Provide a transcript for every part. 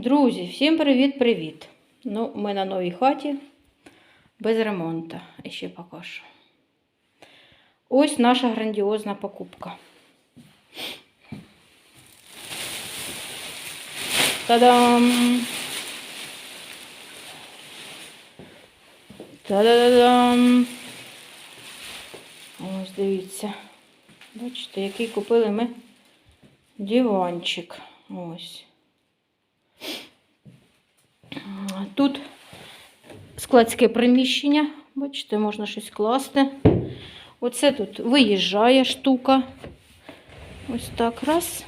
Друзі, всім привіт-привіт! Ну, ми на новій хаті без ремонту. І ще покажу. Ось наша грандіозна покупка. Та-дам! Та-да-да-дам! Ось дивіться. Бачите, який купили ми диванчик. Ось. Тут складське приміщення, бачите, можна щось класти. Оце тут виїжджає штука. Ось так раз.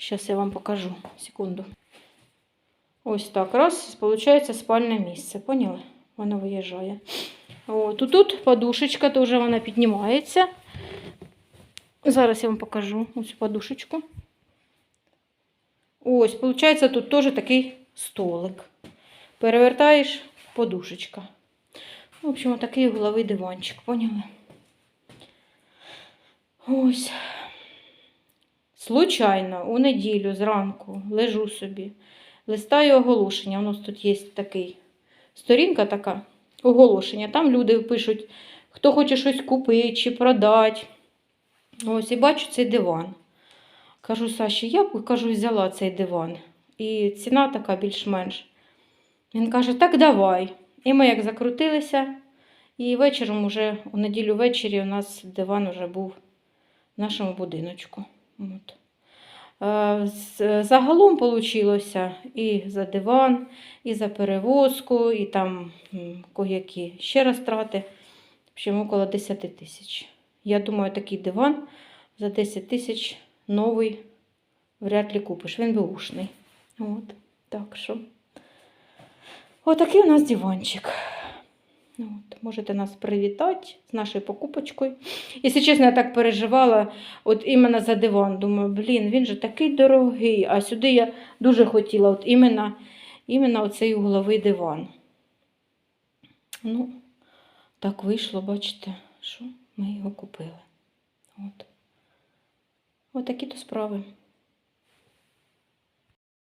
Зараз я вам покажу. Секунду. Ось так раз. Виходить спальне місце. Поняли? Воно виїжджає. От, тут подушечка, теж вона піднімається. Зараз я вам покажу ось подушечку. Ось, виходить, тут теж такий столик. Перевертаєш подушечка. В общем, такий угловий диванчик, поняли? Ось. Случайно, у неділю зранку лежу собі, листаю оголошення. У нас тут є такий сторінка така, оголошення. Там люди пишуть, хто хоче щось купити чи продати. Ось і бачу цей диван. Кажу, Саші, я б кажу, взяла цей диван. І ціна така більш-менш. Він каже, так давай. І ми як закрутилися, і вечором уже, у неділю ввечері, у нас диван вже був в нашому будиночку. От. Е, Загалом вийшло і за диван, і за перевозку, і там коякі ще розтрати. В общем, около 10 тисяч. Я думаю, такий диван за 10 тисяч новий вряд ли купиш. Він беушний. От, так що. Отакий у нас диванчик. От, можете нас привітати з нашою покупочкою. Якщо чесно, я так переживала, от іменно за диван. Думаю, блін, він же такий дорогий. А сюди я дуже хотіла от іменно, іменно оцей угловий диван. Ну, так вийшло, бачите, що ми його купили. От. Отакі то справи.